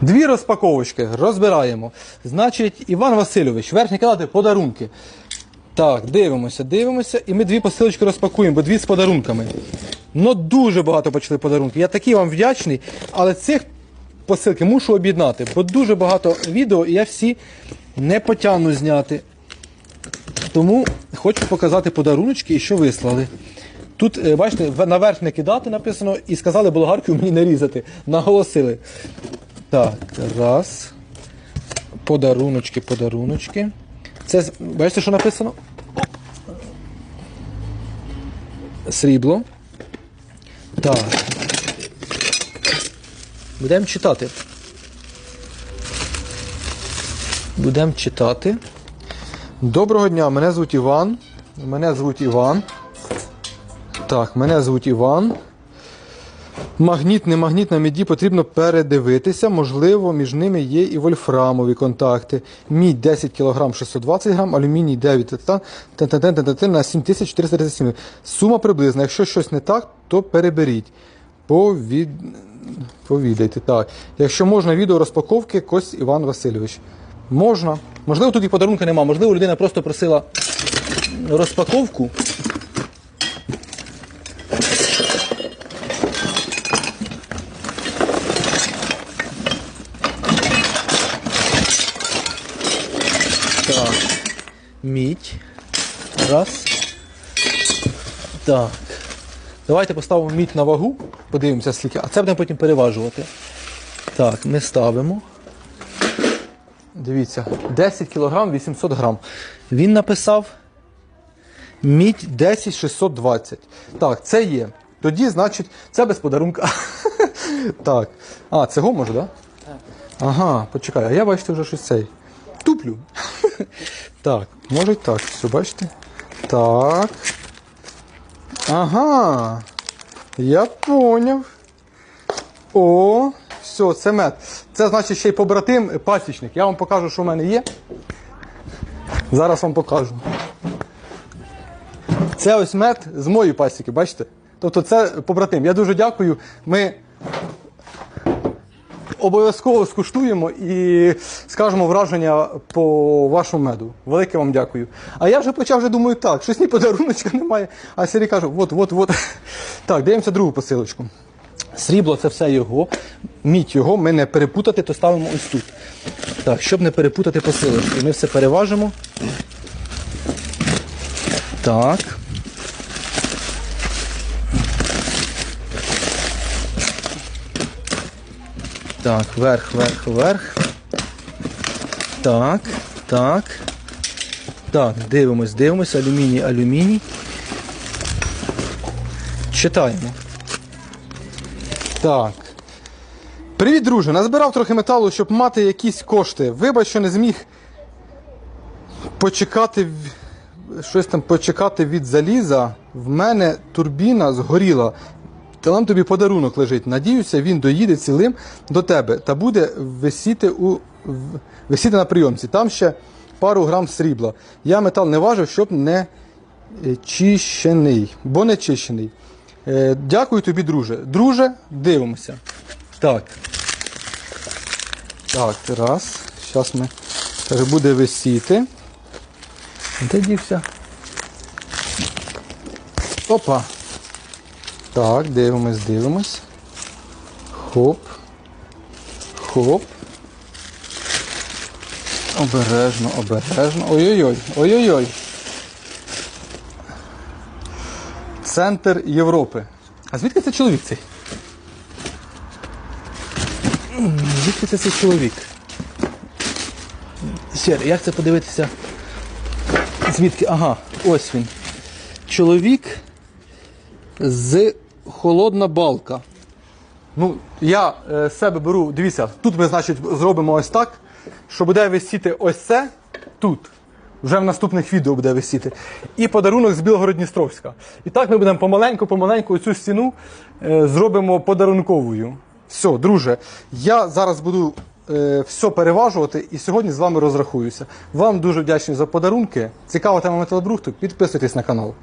Дві розпаковочки розбираємо. Значить, Іван Васильович, верхні клади подарунки. Так, дивимося, дивимося. І ми дві посилочки розпакуємо, бо дві з подарунками. Ну, дуже багато почали подарунки. Я такий вам вдячний, але цих посилки мушу об'єднати, бо дуже багато відео і я всі не потягну зняти. Тому хочу показати подаруночки і що вислали. Тут, е, бачите, в- наверх не кидати написано і сказали болгаркою мені не різати. Наголосили. Так, раз. Подаруночки, подаруночки. Це, бачите, що написано? Срібло. Так. Будемо читати. Будемо читати. Доброго дня, мене звуть Іван. Мене звуть Іван. Так, мене звуть Іван. Магніт, не магніт на міді потрібно передивитися. Можливо, між ними є і вольфрамові контакти. Мідь 10 кг 620 г, алюміній 9 та та та та та та на 7437. Сума приблизна. Якщо щось не так, то переберіть. Повід... Повідайте. Так. Якщо можна, відео розпаковки Кость Іван Васильович. Можна. Можливо, тут і подарунка нема. Можливо, людина просто просила розпаковку. Так. Мідь. Раз. Так. Давайте поставимо мідь на вагу, подивимося скільки, а це будемо потім переважувати. Так, ми ставимо. Дивіться, 10 кг 800 грам. Він написав мідь 10 620. Так, це є. Тоді, значить, це без подарунка. так. А, цього може, так? Да? Ага, почекай, а я бачите вже щось цей. Туплю. так, може й так. Все, бачите? Так. Ага. Я поняв. О, все, це мед. Це значить ще й побратим е, пасічник. Я вам покажу, що в мене є. Зараз вам покажу. Це ось мед з моєї пасіки, бачите? Тобто це побратим. Я дуже дякую. Ми обов'язково скуштуємо і скажемо враження по вашому меду. Велике вам дякую. А я вже почав вже думаю, так, щось ні подаруночка немає. А Сергій каже, от, от, от. Так, дивимося другу посилочку. Срібло це все його, мідь його, ми не перепутати, то ставимо ось тут. Так, щоб не перепутати посилочки, ми все переважимо. Так. Так, вверх, вверх, вверх. Так, так. Так, дивимось, дивимось. Алюміній, алюміній. Читаємо. Так. Привіт, друже. Назбирав трохи металу, щоб мати якісь кошти. Вибач, що не зміг почекати щось там почекати від заліза. В мене турбіна згоріла. Там тобі подарунок лежить. Надіюся, він доїде цілим до тебе та буде висіти у висіти на прийомці. Там ще пару грам срібла. Я метал не важив, щоб не е, чищений, бо не чищений. Е, Дякую тобі, друже. Друже, дивимося. Так. Так, раз. Зараз ми каже, буде висіти. Де дівся? Опа. Так, дивимось, дивимось. Хоп. Хоп. Обережно, обережно. Ой-ой-ой, ой-ой-ой. Центр Європи. А звідки це чоловік цей? Звідки це цей чоловік? Ще, як це подивитися? Звідки? Ага, ось він. Чоловік з холодна балка. Ну, я е, з себе беру, дивіться, тут ми, значить, зробимо ось так, що буде висіти ось це тут. Вже в наступних відео буде висіти. І подарунок з Білгород-Дністровська. І так ми будемо помаленьку, помаленьку цю стіну е, зробимо подарунковою. Все, друже, я зараз буду е, все переважувати і сьогодні з вами розрахуюся. Вам дуже вдячний за подарунки. Цікава тема металобрухту. Підписуйтесь на канал.